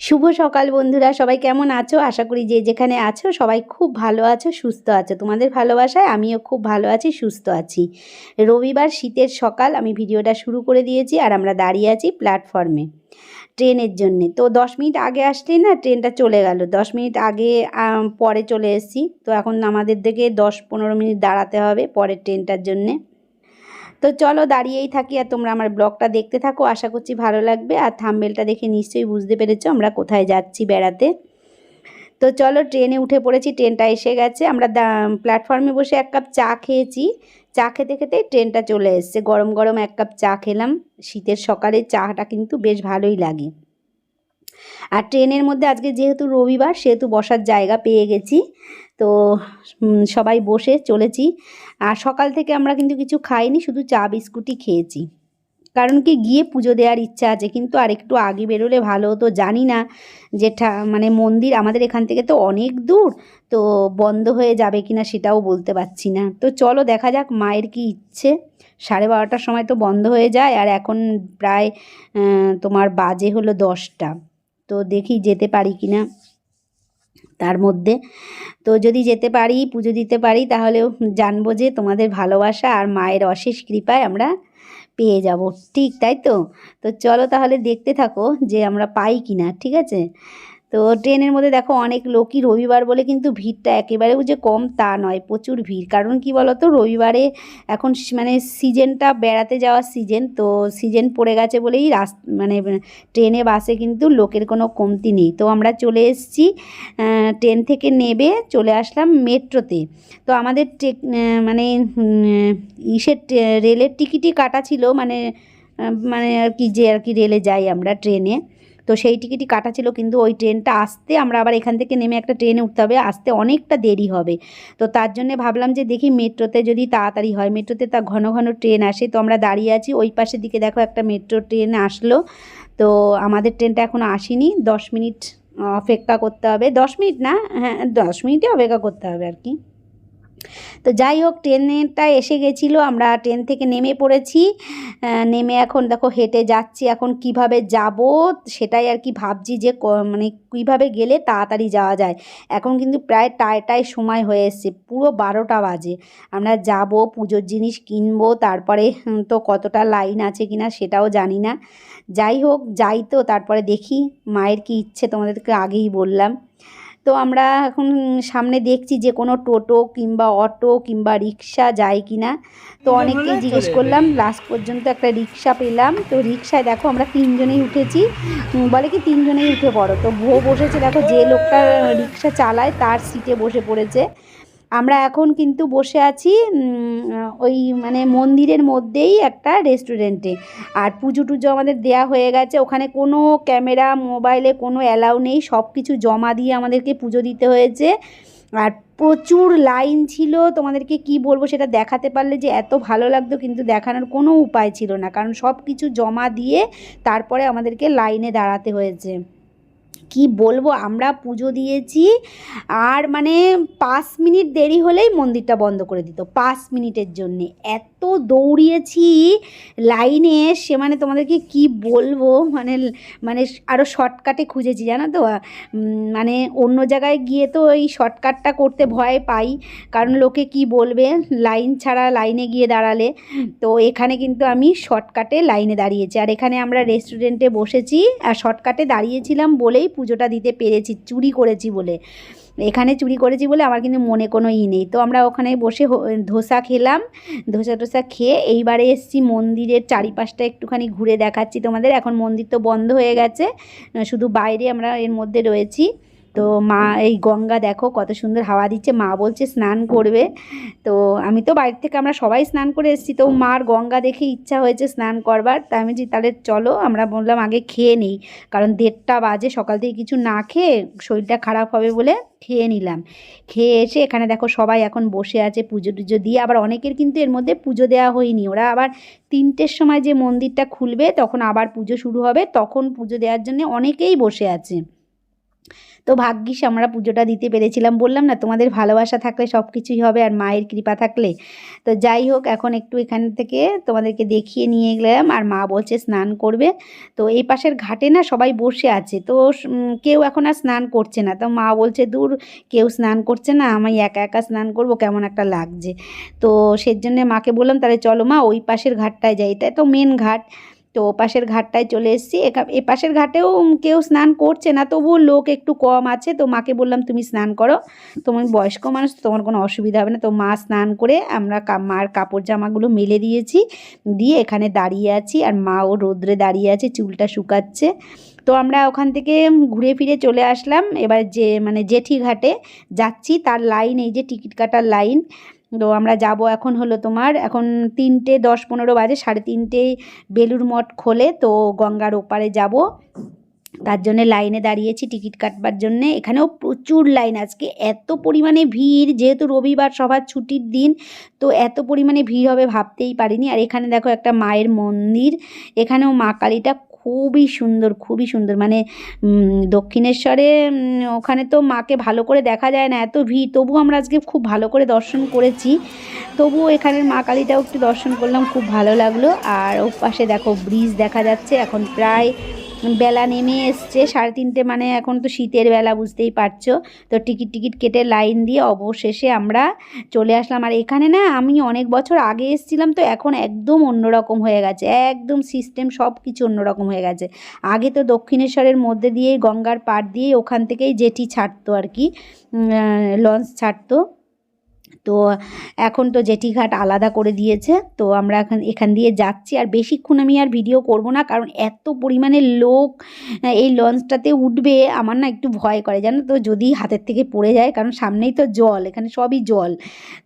শুভ সকাল বন্ধুরা, সবাই কেমন আছো? আশা করি যে যেখানে আছো সবাই খুব ভালো আছো, সুস্থ আছো। তোমাদের ভালোবাসায় আমিও খুব ভালো আছি, সুস্থ আছি। রবিবার শীতের সকাল, আমি ভিডিওটা শুরু করে দিয়েছি আর আমরা দাঁড়িয়ে আছি প্ল্যাটফর্মে ট্রেনের জন্যে। তো দশ মিনিট আগে আসলেই না ট্রেনটা চলে গেল। দশ মিনিট আগে পরে চলে এসেছি। তো এখন আমাদের থেকে দশ পনেরো মিনিট দাঁড়াতে হবে পরের ট্রেনটার জন্যে। তো চলো দাঁড়িয়েই থাকি আর তোমরা আমার ব্লগটা দেখতে থাকো, আশা করছি ভালো লাগবে। আর থামবেলটা দেখে নিশ্চয়ই বুঝতে পেরেছ আমরা কোথায় যাচ্ছি বেড়াতে। তো চলো ট্রেনে উঠে পড়েছি, ট্রেনটা এসে গেছে। আমরা প্ল্যাটফর্মে বসে এক কাপ চা খেয়েছি। চা খেতে খেতেই ট্রেনটা চলে এসছে। গরম গরম এক কাপ চা খেলাম। শীতের সকালে চাটা কিন্তু বেশ ভালোই লাগে। আর ট্রেনের মধ্যে আজকে যেহেতু রবিবার, সেহেতু বসার জায়গা পেয়ে গেছি। তো সবাই বসে চলেছি। আর সকাল থেকে আমরা কিন্তু কিছু খাইনি, শুধু চা বিস্কুটই খেয়েছি। কারণ কি, গিয়ে পুজো দেওয়ার ইচ্ছা আছে, কিন্তু আর একটু আগে বেরোলে ভালো হতো। জানি না যে মানে মন্দির আমাদের এখান থেকে তো অনেক দূর, তো বন্ধ হয়ে যাবে কিনা সেটাও বলতে পারছি না। তো চলো দেখা যাক মায়ের কি ইচ্ছে। সাড়ে বারোটার সময় তো বন্ধ হয়ে যায়, আর এখন প্রায় তোমার বাজে হলো দশটা। তো দেখি যেতে পারি কি না তার মধ্যে। তো যদি যেতে পারি, পুজো দিতে পারি, তাহলেও জানব যে তোমাদের ভালোবাসা আর মায়ের অশেষ কৃপায় আমরা পেয়ে যাব। ঠিক তাই তো? তো চলো তাহলে দেখতে থাকো যে আমরা পাই কি না ঠিক আছে? তো ট্রেনের মধ্যে দেখো অনেক লোকই রবিবার বলে কিন্তু ভিড়টা একেবারেও যে কম তা নয়, প্রচুর ভিড়। কারণ কি বলো তো রবিবারে এখন মানে সিজনটা বেড়াতে যাওয়ার সিজন, তো সিজন পড়ে গেছে বলেই রাস মানে ট্রেনে, বাসে কিন্তু লোকের কোনো কমতি নেই। তো আমরা চলে এসেছি ট্রেন থেকে নেবে, চলে আসলাম মেট্রোতে। তো আমাদের মানে ইসের রেলের টিকিটই কাটা ছিল মানে মানে আর কি যে আর কি রেলে যাই আমরা ট্রেনে। তো সেই টিকিটই কাটা ছিল কিন্তু ওই ট্রেনটা আসতে আমরা আবার এখান থেকে নেমে একটা ট্রেনে উঠতে হবে, আসতে অনেকটা দেরি হবে। তো তার জন্য ভাবলাম যে দেখি মেট্রোতে যদি তাড়াতাড়ি হয়, মেট্রোতে তা ঘন ঘন ট্রেন আসে, তো আমরা দাঁড়িয়ে আছি, ওই পাশের দিকে দেখো একটা মেট্রো ট্রেন আসলো। তো আমাদের ট্রেনটা এখনও আসেনি, দশ মিনিট অপেক্ষা করতে হবে, দশ মিনিট না হ্যাঁ দশ মিনিটই অপেক্ষা করতে হবে আর কি। তো যাই হোক ট্রেনটা এসে গেছিল, আমরা ট্রেন থেকে নেমে পড়েছি। নেমে এখন দেখো হেঁটে যাচ্ছি, এখন কীভাবে যাব সেটাই আর কি ভাবছি যে মানে কীভাবে গেলে তাড়াতাড়ি যাওয়া যায়। এখন কিন্তু প্রায় টায়টায় সময় হয়ে এসছে, পুরো বারোটা বাজে। আমরা যাব, পুজোর জিনিস কিনবো, তারপরে তো কতটা লাইন আছে কিনা সেটাও জানি না। যাই হোক, যাই তো, তারপরে দেখি, মায়ের কি ইচ্ছে তোমাদেরকে আগেই বললাম। তো আমরা এখন সামনে দেখছি যে কোনো টোটো কিংবা অটো কিংবা রিক্সা যায় কি না। তো অনেককে জিজ্ঞেস করলাম লাস্ট পর্যন্ত একটা রিক্সা পেলাম। তো রিক্সায় দেখো আমরা তিনজনেই উঠেছি। বলে কি তিনজনেই উঠে পড়ো। তো ভো বসেছে দেখো যে লোকটা রিক্সা চালায় তার সিটে বসে পড়েছে। আমরা এখন কিন্তু বসে আছি ওই মানে মন্দিরের মধ্যেই একটা রেস্টুরেন্টে আর পুজো টুজো আমাদের দেয়া হয়ে গেছে, ওখানে কোনো ক্যামেরা, মোবাইলে কোনো অ্যালাউ নেই সব কিছু জমা দিয়ে আমাদেরকে পুজো দিতে হয়েছে। আর প্রচুর লাইন ছিল, তোমাদেরকে কি বলব সেটা দেখাতে পারলে যে এত ভালো লাগতো, কিন্তু দেখানোর কোনো উপায় ছিল না। কারণ সব কিছু জমা দিয়ে তারপরে আমাদেরকে লাইনে দাঁড়াতে হয়েছে। কি বলব? আমরা পুজো দিয়েছি আর মানে পাঁচ মিনিট দেরি হলেই মন্দিরটা বন্ধ করে দিত, পাঁচ মিনিটের জন্যে। এত দৌড়িয়েছি লাইনে সে মানে তোমাদেরকে কি বলব? মানে মানে আরও শর্টকাটে খুঁজেছি, জানো তো? মানে অন্য জায়গায় গিয়ে তো এই শর্টকাটটা করতে ভয় পাই। কারণ লোকে কি বলবে? লাইন ছাড়া লাইনে গিয়ে দাঁড়ালে। তো এখানে কিন্তু আমি শর্টকাটে লাইনে দাঁড়িয়েছি। আর এখানে আমরা রেস্টুরেন্টে বসেছি। আর শর্টকাটে দাঁড়িয়েছিলাম বলেই পুজোটা দিতে পেরেছি, চুরি করেছি বলে। এখানে চুরি করেছি বলে আমার কিন্তু মনে কোনো ই নেই। তো আমরা ওখানে বসে ধোসা খেলাম, ধোসা টোসা খেয়ে এইবারে এসছি মন্দিরের চারিপাশটা একটুখানি ঘুরে দেখাচ্ছি তোমাদের। এখন মন্দির তো বন্ধ হয়ে গেছে, শুধু বাইরে আমরা এর মধ্যে রয়েছি। তো মা এই গঙ্গা দেখো কত সুন্দর হাওয়া দিচ্ছে। মা বলছে স্নান করবে। তো আমি তো বাড়ির থেকে আমরা সবাই স্নান করে এসেছি। তো মার গঙ্গা দেখে ইচ্ছা হয়েছে স্নান করবার। তাই আমি বলছি, তাহলে চলো আমরা বললাম আগে খেয়ে নিই। কারণ দেড়টা বাজে সকাল থেকে কিছু না খেয়ে শরীরটা খারাপ হবে বলে খেয়ে নিলাম। খেয়ে এসে এখানে দেখো সবাই এখন বসে আছে পুজো টুজো দিয়ে। আবার অনেকের কিন্তু এর মধ্যে পুজো দেওয়া হয়নি। ওরা আবার তিনটের সময় যে মন্দিরটা খুলবে তখন আবার পুজো শুরু হবে। তখন পুজো দেওয়ার জন্য অনেকেই বসে আছে। তো ভাগ্যিস আমরা পুজোটা দিতে পেরেছিলাম। বললাম না, তোমাদের ভালোবাসা থাকলে সব কিছুই হবে আর মায়ের কৃপা থাকলে। তো যাই হোক, এখন একটু এখান থেকে তোমাদেরকে দেখিয়ে নিয়ে গেলাম আর মা বলছে স্নান করবে। তো এই পাশের ঘাটে না সবাই বসে আছে, তো কেউ এখন আর স্নান করছে না। তো মা বলছে, দূর, কেউ স্নান করছে না, আমি একা একা স্নান করব, কেমন একটা লাগছে। তো সেজন্য মাকে বললাম, তাহলে চলো মা, ওই পাশের ঘাটটায় যাই। তাই তো মেন ঘাট। তো ও পাশের ঘাটটায় চলে এসেছি। একা- এ পাশের ঘাটেও কেউ স্নান করছে না, তবুও লোক একটু কম আছে। তো মাকে বললাম, তুমি স্নান করো। তোমার বয়স্ক মানুষ তোমার কোনো অসুবিধা হবে না। তো মা স্নান করে আমরা মার কাপড় জামাগুলো মেলে দিয়েছি। দিয়ে এখানে দাঁড়িয়ে আছি আর মাও রোদ্রে দাঁড়িয়ে আছে, চুলটা শুকাচ্ছে। তো আমরা ওখান থেকে ঘুরে ফিরে চলে আসলাম। এবার যে মানে জেঠি ঘাটে যাচ্ছি। তার লাইন, এই যে টিকিট কাটার লাইন তো আমরা যাব এখন হলো তোমার, এখন তিনটে দশ পনেরো বাজে, সাড়ে তিনটে বেলুর মঠ খোলে, তো গঙ্গার ওপারে যাব। তার জন্য লাইনে দাঁড়িয়েছি টিকিট কাটবার জন্য। এখানেও প্রচুর লাইন আজকে, এত পরিমাণে ভিড়, যেহেতু রবিবার সবার ছুটির দিন, তো এত পরিমাণে ভিড় হবে ভাবতেই পারিনি। আর এখানে দেখো একটা মায়ের মন্দির, এখানেও মা কালীটা খুবই সুন্দর খুবই সুন্দর। মানে দক্ষিণেশ্বরে ওখানে তো মাকে ভালো করে দেখা যায় না, এত ভিড়। তবু আমরা আজকে খুব ভালো করে দর্শন করেছি। তবু এখানের মা কালীটাও একটু দর্শন করলাম, খুব ভালো লাগল। আর ওপাশে দেখো ব্রিজ দেখা যাচ্ছে, এখন প্রায় বেলা নেমে এসছে, সাড়ে তিনটে মানে এখন তো শীতের বেলা, বুঝতেই পারছ। তো টিকিট টিকিট কেটে লাইন দিয়ে অবশেষে আমরা চলে আসলাম। আর এখানে না, আমি অনেক বছর আগে এসেছিলাম তো এখন একদম অন্যরকম হয়ে গেছে। একদম সিস্টেম সব কিছু অন্যরকম হয়ে গেছে। আগে তো দক্ষিণেশ্বরের মধ্যে দিয়েই, গঙ্গার পাড় দিয়ে ওখান থেকেই জেটি ছাড়তো আর কি লঞ্চ ছাড়তো। তো এখন তো জেটিঘাট আলাদা করে দিয়েছে, তো আমরা এখন এখান দিয়ে যাচ্ছি। আর বেশিক্ষণ আমি আর ভিডিও করব না, কারণ এত পরিমাণে লোক এই লঞ্চটাতে উঠবে, আমার না একটু ভয় করে। জানো তো, যদি হাতের থেকে পড়ে যায়, কারণ সামনেই তো জল, এখানে সবই জল।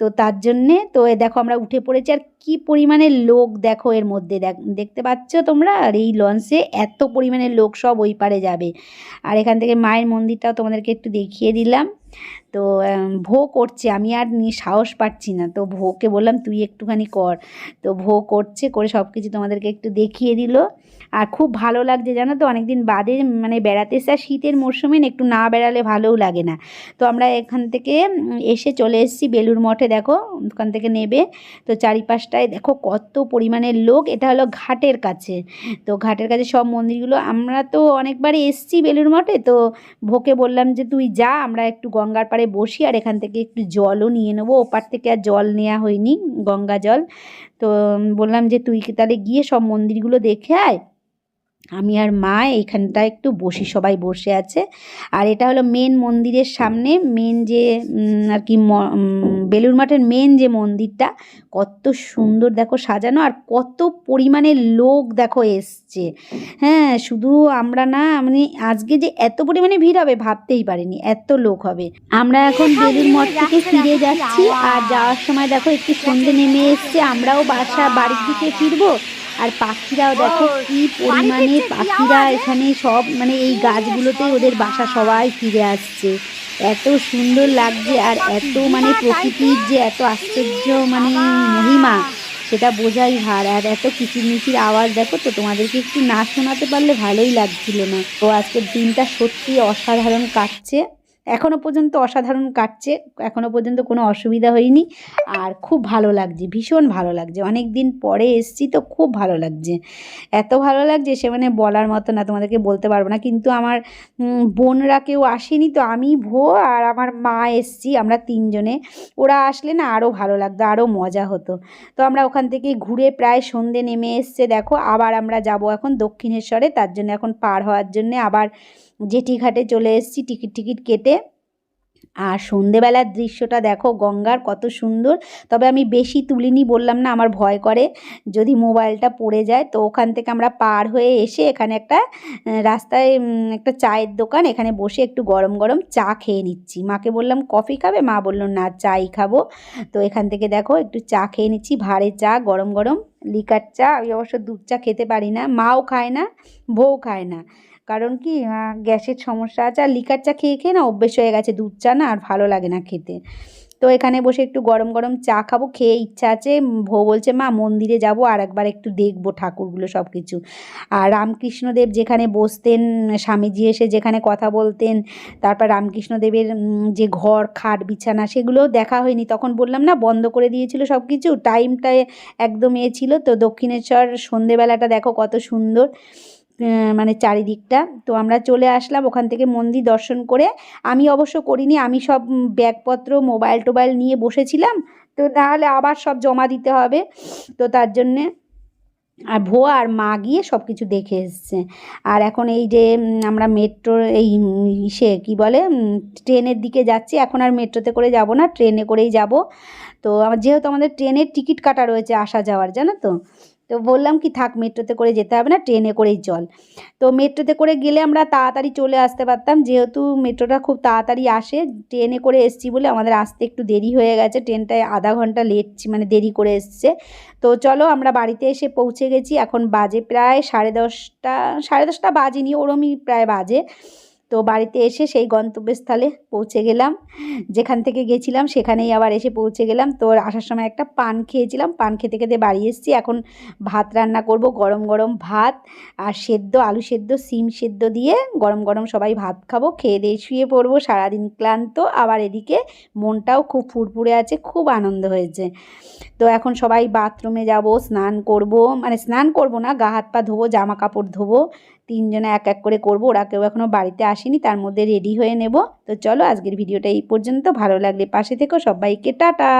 তো তার জন্যে, তো দেখো আমরা উঠে পড়েছি, আর কি পরিমাণে লোক দেখো এর মধ্যে। দেখ, দেখতে পাচ্ছ তোমরা? আর এই লঞ্চে এত পরিমাণে লোক সব ওই পারে যাবে। আর এখান থেকে মায়ের মন্দিরটাও তোমাদেরকে একটু দেখিয়ে দিলাম। তো ভো করছে। আমি আর নিয়ে সাহস পাচ্ছি না। তো ভোকে বললাম, তুই একটুখানি কর। তো ভো করছে, করে সব কিছু তোমাদেরকে একটু দেখিয়ে দিল। আর খুব ভালো লাগছে, জানো তো? অনেকদিন বাদে মানে বেড়াতে এসে আর শীতের মরশুমে একটু না বেড়ালে ভালোও লাগে না। তো আমরা এখান থেকে এসে চলে এসেছি বেলুর মঠে, দেখো? ওখান থেকে নেবে। তো চারিপাশটায় দেখো কত পরিমাণে লোক। এটা হলো ঘাটের কাছে। তো ঘাটের কাছে সব মন্দিরগুলো। আমরা তো অনেকবারই এসছি বেলুর মঠে। তো ভোকে বললাম যে, তুই যা, আমরা একটু গঙ্গার পাড়ে বসি আর এখান থেকে একটু জলও নিয়ে নেব। ওপার থেকে আর জল নেওয়া হয়নি গঙ্গা জল। তো বললাম যে তুই কি তাহলে গিয়ে সব মন্দিরগুলো দেখে আয়। আমি আর মা এইখানটায় একটু বসি সবাই বসে আছে। আর এটা হলো মেন মন্দিরের সামনে মেন যে আর কি বেলুর মাঠের মেন যে মন্দিরটা কত সুন্দর দেখো সাজানো আর কত পরিমাণে লোক দেখো এসছে। হ্যাঁ শুধু আমরা না মানে আজকে যে এত পরিমাণে ভিড় হবে ভাবতেই পারিনি এত লোক হবে। আমরা এখন বেলুর মঠ থেকে ফিরে যাচ্ছি আর যাওয়ার সময় দেখো একটু সন্ধে নেমে এসছে আমরাও বাসা বাড়ির দিকে ফিরবো। আর পাখিরাও দেখো কি পরিমাণে পাখিরা এখানে সব মানে এই গাছগুলোতেই ওদের বাসা সবাই ফিরে আসছে। এত সুন্দর লাগছে আর এত মানে প্রকৃতির যে এত আশ্চর্য মানে মহিমা সেটা বোঝাই ভার আর এত কিচিরমিচির আওয়াজ দেখো তো তোমাদেরকে একটু না শোনাতে পারলে ভালোই লাগছিল না। তো আজকের দিনটা সত্যি অসাধারণ কাটছে। এখনও পর্যন্ত অসাধারণ কাটছে, এখনও পর্যন্ত কোনো অসুবিধা হয়নি। আর খুব ভালো লাগছে, ভীষণ ভালো লাগছে। অনেক দিন পরে এসছি তো খুব ভালো লাগছে। এত ভালো লাগছে সে মানে বলার মতো না, তোমাদেরকে বলতে পারব না। কিন্তু আমার বোনরা কেউ আসেনি তো আমি, ভো আর আমার মা এসছি, আমরা তিনজনে। ওরা আসলে না আরও ভালো লাগতো আরও মজা হতো। তো আমরা ওখান থেকে ঘুরে প্রায় সন্ধে নেমে এসছে, দেখো। আবার আমরা যাব এখন দক্ষিণেশ্বরে, তার জন্য এখন পার হওয়ার জন্য আবার জেটি ঘাটে চলে এসেছি, টিকিট টিকিট কেটে। আর সন্ধেবেলার দৃশ্যটা দেখো, গঙ্গার কত সুন্দর। তবে আমি বেশি তুলিনি, বললাম না, আমার ভয় করে। যদি মোবাইলটা পড়ে যায়, তো ওখান থেকে আমরা পার হয়ে এসে এখানে একটা রাস্তায় একটা চায়ের দোকান, এখানে বসে একটু গরম গরম চা খেয়ে নিচ্ছি। মাকে বললাম, কফি খাবে? মা বলল, না, চাই খাব। তো এখান থেকে দেখো, একটু চা খেয়ে নিচ্ছি, ভাড়ে চা, গরম গরম লিকার চা। আমি অবশ্য দুধ চা খেতে পারি না, মাও খায় না, বউ খায় না। কারণ কি গ্যাসের সমস্যা আছে, আর লিকার চা খেয়ে খেয়ে না অভ্যেস হয়ে গেছে দুধ চা না, আর ভালো লাগে না খেতে। তো এখানে বসে একটু গরম গরম চা খাব, খেয়ে ইচ্ছা আছে ভো বলছে, মা, মন্দিরে যাব, আর একবার একটু দেখব ঠাকুরগুলো সব কিছু আর রামকৃষ্ণদেব যেখানে বসতেন, স্বামীজি এসে যেখানে কথা বলতেন, তারপর রামকৃষ্ণদেবের যে ঘর, খাট, বিছানা, সেগুলোও দেখা হয়নি। তখন বললাম, না, বন্ধ করে দিয়েছিল সব কিছু টাইমটায় একদম এ ছিল। তো দক্ষিণেশ্বর সন্ধেবেলাটা দেখো কত সুন্দর। মানে চারিদিকটা। তো আমরা চলে আসলাম ওখান থেকে মন্দির দর্শন করে। আমি অবশ্য করিনি, আমি সব ব্যাগপত্র, মোবাইল টোবাইল নিয়ে বসেছিলাম। তো নাহলে আবার সব জমা দিতে হবে। তো তার জন্যে আর ভুয়া আর মা গিয়ে সব কিছু দেখে এসছে। আর এখন এই যে আমরা মেট্রো, এই ইসে কি বলে ট্রেনের দিকে যাচ্ছি। এখন আর মেট্রোতে করে যাব না, ট্রেনে করেই যাব। তো যেহেতু আমাদের ট্রেনের টিকিট কাটা রয়েছে আসা যাওয়ার, জানো তো? তো বললাম কি, থাক, মেট্রোতে করে যেতে হবে না, ট্রেনে করেই চল। তো মেট্রোতে করে গেলে আমরা তাড়াতাড়ি চলে আসতে পারতাম, যেহেতু মেট্রোটা খুব তাড়াতাড়ি আসে, ট্রেনে করে এসছি বলে আমাদের আসতে একটু দেরি হয়ে গেছে, ট্রেনটায় আধা ঘণ্টা লেট মানে দেরি করে এসছে। তো চলো আমরা বাড়িতে এসে পৌঁছে গেছি, এখন বাজে প্রায় সাড়ে দশটা সাড়ে দশটা বাজেনি, ওরমই প্রায় বাজে। তো বাড়িতে এসে সেই গন্তব্যস্থলে পৌঁছে গেলাম। যেখান থেকে গেছিলাম সেখানেই আবার এসে পৌঁছে গেলাম। তো আসার সময় একটা পান খেয়েছিলাম। পান খেতে খেতে বাড়ি এসেছি। এখন ভাত রান্না করব গরম গরম ভাত আর সেদ্ধ, আলু সেদ্ধ, সিম সেদ্ধ দিয়ে গরম গরম সবাই ভাত খাব। খেয়ে দিয়ে শুয়ে পড়ব সারাদিন ক্লান্ত। আবার এদিকে মনটাও খুব ফুরফুরে আছে, খুব আনন্দ হয়েছে। তো এখন সবাই বাথরুমে যাব, স্নান করব। মানে স্নান করব না, গা হাত পা ধোবো, জামা কাপড় ধোবো। তিনজনে এক এক করে করব, ওরা কেউ এখনও বাড়িতে আসেনি, তার মধ্যে রেডি হয়ে নেব। তো চলো আজকের ভিডিওটা এই পর্যন্ত, ভালো লাগলে পাশে থেকো, সবাইকে টাটা!